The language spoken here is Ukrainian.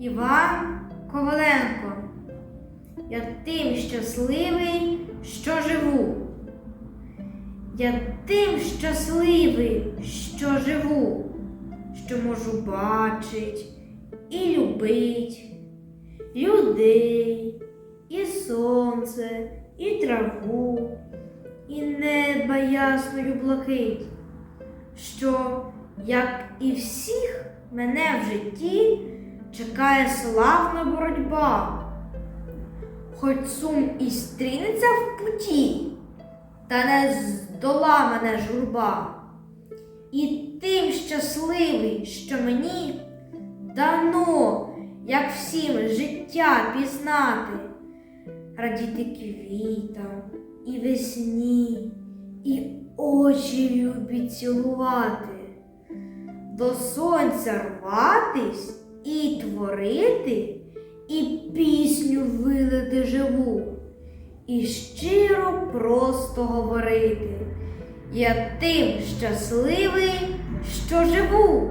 Іван Коваленко. Я тим щасливий, що живу. Я тим щасливий, що живу, що можу бачить і любить людей, і сонце, і траву, і неба ясною блакить, що, як і всіх, мене в житті чекає славна боротьба. Хоч сум і стрінеться в путі, та не здола мене журба. І тим щасливий, що мені дано, як всім життя пізнати, радіти квітам і весні, і очі любі цілувати, до сонця рватись і творити, і пісню вилити живу, і щиро просто говорити. Я тим щасливий, що живу.